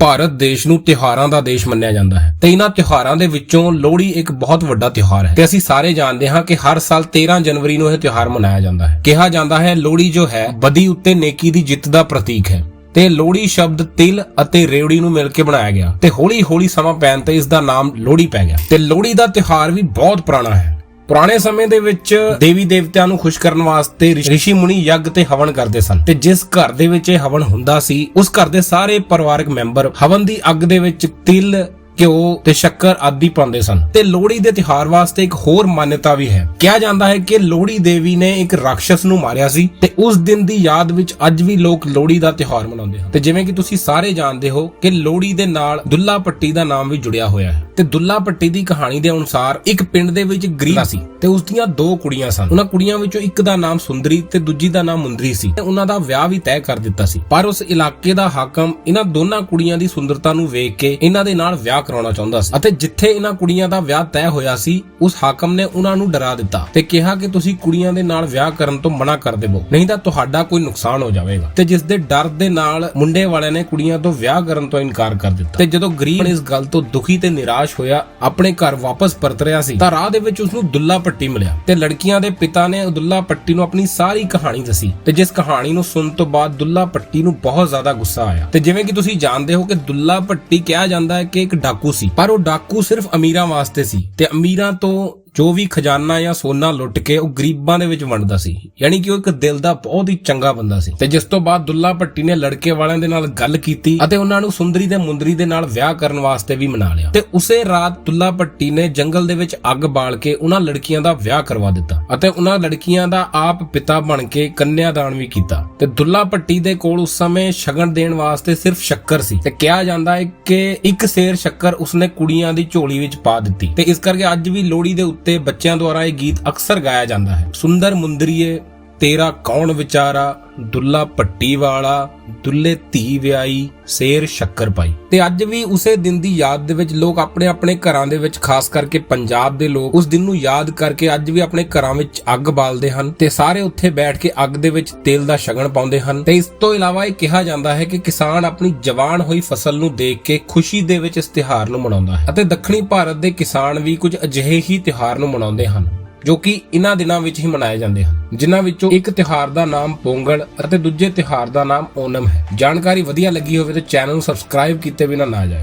ਭਾਰਤ ਦੇਸ਼ ਨੂੰ ਤਿਉਹਾਰਾਂ ਦਾ ਦੇਸ਼ ਮੰਨਿਆ ਜਾਂਦਾ ਹੈ ਤੇ ਇਹਨਾਂ ਤਿਉਹਾਰਾਂ ਦੇ ਵਿੱਚੋਂ ਲੋਹੜੀ ਇੱਕ ਬਹੁਤ ਵੱਡਾ ਤਿਉਹਾਰ ਹੈ ਤੇ ਅਸੀਂ ਸਾਰੇ ਜਾਣਦੇ ਹਾਂ ਕਿ ਹਰ ਸਾਲ 13 ਜਨਵਰੀ ਨੂੰ ਇਹ ਤਿਉਹਾਰ ਮਨਾਇਆ ਜਾਂਦਾ ਹੈ। ਕਿਹਾ ਜਾਂਦਾ ਹੈ ਲੋਹੜੀ ਜੋ ਹੈ ਬਦੀ ਉੱਤੇ ਨੇਕੀ ਦੀ ਜਿੱਤ ਦਾ ਪ੍ਰਤੀਕ ਹੈ ਤੇ ਲੋਹੜੀ ਸ਼ਬਦ ਤਿਲ ਅਤੇ ਰੇਵੜੀ ਨੂੰ ਮਿਲ ਕੇ ਬਣਾਇਆ ਗਿਆ ਤੇ ਹੌਲੀ ਹੌਲੀ ਸਮਾਂ ਪੈਣ ਤੇ ਇਸ ਦਾ ਨਾਮ ਲੋਹੜੀ ਪੈ ਗਿਆ ਤੇ ਲੋਹੜੀ ਦਾ ਤਿਉਹਾਰ ਵੀ ਬਹੁਤ ਪੁਰਾਣਾ ਹੈ। ਪੁਰਾਣੇ ਸਮੇਂ ਦੇ ਵਿੱਚ ਦੇਵੀ ਦੇਵਤਿਆਂ ਨੂੰ ਖੁਸ਼ ਕਰਨ ਵਾਸਤੇ ਰਿਸ਼ੀ ਮੁਨੀ ਯੱਗ ਤੇ ਹਵਨ ਕਰਦੇ ਸਨ। ਤੇ ਜਿਸ ਘਰ ਦੇ ਵਿੱਚ ਇਹ ਹਵਨ ਹੁੰਦਾ ਸੀ, ਉਸ ਘਰ ਦੇ ਸਾਰੇ ਪਰਿਵਾਰਕ ਮੈਂਬਰ ਹਵਨ ਦੀ ਅੱਗ ਦੇ ਵਿੱਚ ਤਿਲ ਘਿਓ ਤੇ ਸ਼ੱਕਰ ਆਦਿ ਪਾਉਂਦੇ ਸਨ। ਤੇ ਲੋਹੜੀ ਦੇ ਤਿਉਹਾਰ ਵਾਸਤੇ ਇੱਕ ਹੋਰ ਮਾਨਤਾ ਵੀ ਹੈ। ਕਿਹਾ ਜਾਂਦਾ ਹੈ ਕਿ ਲੋਹੜੀ ਦੇਵੀ ਨੇ ਇੱਕ ਰਾਖਸ਼ਸ ਨੂੰ ਮਾਰਿਆ ਸੀ ਤੇ ਉਸ ਦਿਨ ਦੀ ਯਾਦ ਵਿੱਚ ਅੱਜ ਵੀ ਲੋਕ ਲੋਹੜੀ ਦਾ ਤਿਉਹਾਰ ਮਨਾਉਂਦੇ ਹਨ। ਤੇ ਜਿਵੇਂ ਕਿ ਤੁਸੀਂ ਸਾਰੇ ਜਾਣਦੇ ਹੋ ਕਿ ਲੋਹੜੀ ਦੇ ਨਾਲ ਦੁੱਲਾ ਪੱਟੀ ਦਾ ਨਾਮ ਵੀ ਜੁੜਿਆ ਹੋਇਆ ਹੈ। ਤੇ ਦੁੱਲਾ ਪੱਟੀ ਦੀ ਕਹਾਣੀ ਦੇ ਅਨੁਸਾਰ ਇੱਕ ਪਿੰਡ ਦੇ ਵਿੱਚ ਗਰੀਬ ਸੀ ਤੇ ਉਸ ਦੀਆਂ ਦੋ ਕੁੜੀਆਂ ਸਨ। ਉਹਨਾਂ ਕੁੜੀਆਂ ਵਿੱਚੋਂ ਇੱਕ ਦਾ ਨਾਮ ਸੁੰਦਰੀ ਤੇ ਦੂਜੀ ਦਾ ਨਾਮ ਮੁੰਦਰੀ ਸੀ ਤੇ ਉਹਨਾਂ ਦਾ ਵਿਆਹ ਵੀ ਤੈਅ ਕਰ ਦਿੱਤਾ ਸੀ। ਪਰ ਉਸ ਇਲਾਕੇ ਦਾ ਹਾਕਮ ਇਹਨਾਂ ਦੋਨਾਂ ਕੁੜੀਆਂ ਦੀ ਸੁੰਦਰਤਾ ਨੂੰ ਵੇਖ ਕੇ ਇਹਨਾਂ ਦੇ ਨਾਲ ਵਿਆਹ ਕਰਾਉਣਾ ਚਾਹੁੰਦਾ ਸੀ। ਅਤੇ ਜਿੱਥੇ ਇਹਨਾਂ ਕੁੜੀਆਂ ਦਾ ਵਿਆਹ ਤੈਅ ਹੋਇਆ ਸੀ, ਉਸ ਹਾਕਮ ਨੇ ਉਹਨਾਂ ਨੂੰ ਡਰਾ ਦਿੱਤਾ ਤੇ ਕਿਹਾ ਕਿ ਤੁਸੀਂ ਕੁੜੀਆਂ ਦੇ ਨਾਲ ਵਿਆਹ ਕਰਨ ਤੋਂ ਮਨਾ ਕਰ ਦੇਵੋ, ਨਹੀਂ ਤਾਂ ਤੁਹਾਡਾ ਕੋਈ ਨੁਕਸਾਨ ਹੋ ਜਾਵੇਗਾ। ਤੇ ਜਿਸ ਦੇ ਡਰ ਦੇ ਨਾਲ ਮੁੰਡੇ ਵਾਲਿਆਂ ਨੇ ਕੁੜੀਆਂ ਤੋਂ ਵਿਆਹ ਕਰਨ ਤੋਂ ਇਨਕਾਰ ਕਰ ਦਿੱਤਾ। ਤੇ ਜਦੋਂ ਗਰੀਬ ਇਸ ਗੱਲ ਤੋਂ ਦੁਖੀ ਤੇ ਨਿਰਾਸ਼ ਹੋਇਆ, ਆਪਣੇ ਘਰ ਵਾਪਸ ਪਰਤ ਰਿਹਾ ਸੀ, ਤਾਂ ਰਾਹ ਦੇ ਵਿੱਚ ਉਸ ਨੂੰ ਦੁੱਲਾ ਪੱਟੀ ਮਿਲਿਆ ਤੇ ਲੜਕੀਆਂ ਦੇ ਪਿਤਾ ਨੇ ਦੁੱਲਾ ਪੱਟੀ ਨੂੰ ਆਪਣੀ ਸਾਰੀ ਕਹਾਣੀ ਦੱਸੀ। ਤੇ ਜਿਸ ਕਹਾਣੀ ਨੂੰ ਸੁਣਨ ਤੋਂ ਬਾਅਦ ਦੁੱਲਾ ਪੱਟੀ ਨੂੰ ਬਹੁਤ ਜ਼ਿਆਦਾ ਗੁੱਸਾ ਆਇਆ। ਤੇ ਜਿਵੇਂ ਕਿ ਤੁਸੀਂ ਜਾਣਦੇ ਹੋ ਕਿ ਦੁੱਲਾ ਪੱਟੀ ਕਿਹਾ ਜਾਂਦਾ ਹੈ ਕਿ ਇੱਕ ਡਾਕੂ ਡਾਕੂ ਸੀ। ਪਰ ਉਹ ਡਾਕੂ ਸਿਰਫ ਅਮੀਰਾਂ ਵਾਸਤੇ ਸੀ ਤੇ ਅਮੀਰਾਂ ਤੋਂ ਜੋ ਵੀ ਖਜ਼ਾਨਾ ਜਾਂ ਸੋਨਾ ਲੁੱਟ ਕੇ ਉਹ ਗਰੀਬਾਂ ਦੇ ਵਿੱਚ ਵੰਡਦਾ ਸੀ, ਯਾਨੀ ਕਿ ਉਹ ਇੱਕ ਦਿਲ ਦਾ ਬਹੁਤ ਹੀ ਚੰਗਾ ਬੰਦਾ ਸੀ। ਤੇ ਜਿਸ ਤੋਂ ਬਾਅਦ ਦੁੱਲਾ ਭੱਟੀ ਨੇ ਲੜਕੇ ਵਾਲਿਆਂ ਦੇ ਨਾਲ ਗੱਲ ਕੀਤੀ ਅਤੇ ਉਹਨਾਂ ਨੂੰ ਸੁੰਦਰੀ ਤੇ ਮੁੰਦਰੀ ਦੇ ਨਾਲ ਵਿਆਹ ਕਰਨ ਵਾਸਤੇ ਵੀ ਮਨਾ ਲਿਆ। ਤੇ ਉਸੇ ਰਾਤ ਦੁੱਲਾ ਭੱਟੀ ਨੇ ਜੰਗਲ ਦੇ ਵਿੱਚ ਅੱਗ ਬਾਲ ਕੇ ਉਹਨਾਂ ਲੜਕੀਆਂ ਦਾ ਵਿਆਹ ਕਰਵਾ ਦਿੱਤਾ ਅਤੇ ਉਹਨਾਂ ਲੜਕੀਆਂ ਦਾ ਆਪ ਪਿਤਾ ਬਣ ਕੇ ਕੰਨਿਆਦਾਨ ਵੀ ਕੀਤਾ। ਤੇ ਦੁੱਲਾ ਭੱਟੀ ਦੇ ਕੋਲ ਉਸ ਸਮੇਂ ਸ਼ਗਨ ਦੇਣ ਵਾਸਤੇ ਸਿਰਫ ਸ਼ੱਕਰ ਸੀ। ਤੇ ਕਿਹਾ ਜਾਂਦਾ ਹੈ ਕਿ ਇੱਕ ਸੇਰ ਸ਼ੱਕਰ ਉਸਨੇ ਕੁੜੀਆਂ ਦੀ ਝੋਲੀ ਵਿੱਚ ਪਾ ਦਿੱਤੀ। ਤੇ ਇਸ ਕਰਕੇ ਅੱਜ ਵੀ ਲੋਹੜੀ ਦੇ ਉੱਤੇ ਬੱਚਿਆਂ ਦੁਆਰਾ ਇਹ ਗੀਤ ਅਕਸਰ ਗਾਇਆ ਜਾਂਦਾ ਹੈ। ਸੁੰਦਰ ਮੁੰਦਰੀਏ ਤੇਰਾ ਕੌਣ ਵਿਚਾਰਾ? ਦੁੱਲਾ ਪੱਟੀ ਵਾਲਾ, ਦੁੱਲੇ ਧੀ ਵਿਆਈ ਸੇਰ ਸ਼ੱਕਰ ਪਾਈ। ਤੇ ਅੱਜ ਵੀ ਉਸੇ ਦਿਨ ਦੀ ਯਾਦ ਦੇ ਵਿੱਚ ਲੋਕ ਆਪਣੇ ਆਪਣੇ ਘਰਾਂ ਦੇ ਵਿੱਚ, ਖਾਸ ਕਰਕੇ ਪੰਜਾਬ ਦੇ ਲੋਕ, ਉਸ ਦਿਨ ਨੂੰ ਯਾਦ ਕਰਕੇ ਅੱਜ ਵੀ ਆਪਣੇ ਘਰਾਂ ਵਿੱਚ ਅੱਗ ਬਾਲਦੇ ਹਨ ਤੇ ਸਾਰੇ ਉੱਥੇ ਬੈਠ ਕੇ ਅੱਗ ਦੇ ਵਿੱਚ ਤੇਲ ਦਾ ਸ਼ਗਨ ਪਾਉਂਦੇ ਹਨ। ਤੇ ਇਸ ਤੋਂ ਇਲਾਵਾ ਇਹ ਕਿਹਾ ਜਾਂਦਾ ਹੈ ਕਿ ਕਿਸਾਨ ਆਪਣੀ ਜਵਾਨ ਹੋਈ ਫਸਲ ਨੂੰ ਦੇਖ ਕੇ ਖੁਸ਼ੀ ਦੇ ਵਿੱਚ ਇਸ ਤਿਉਹਾਰ ਨੂੰ ਮਨਾਉਂਦਾ ਹੈ ਅਤੇ ਦੱਖਣੀ ਭਾਰਤ ਦੇ ਕਿਸਾਨ ਵੀ ਕੁਝ ਅਜਿਹੇ ਹੀ ਤਿਉਹਾਰ ਨੂੰ ਮਨਾਉਂਦੇ ਹਨ। ਜੋ ਕਿ ਇਨ੍ਹਾਂ ਦਿਨਾਂ ਵਿੱਚ ਹੀ ਮਨਾਏ ਜਾਂਦੇ ਹਨ, ਜਿਨ੍ਹਾਂ ਵਿੱਚੋਂ ਇੱਕ ਤਿਉਹਾਰ ਦਾ ਨਾਮ ਪੋਂਗਲ ਅਤੇ ਦੂਜੇ ਤਿਉਹਾਰ ਦਾ ਨਾਮ ਓਨਮ ਹੈ। ਜਾਣਕਾਰੀ ਵਧੀਆ ਲੱਗੀ ਹੋਵੇ ਤਾਂ ਚੈਨਲ ਨੂੰ ਸਬਸਕ੍ਰਾਈਬ ਕੀਤੇ ਬਿਨਾਂ ਨਾ ਜਾਏ।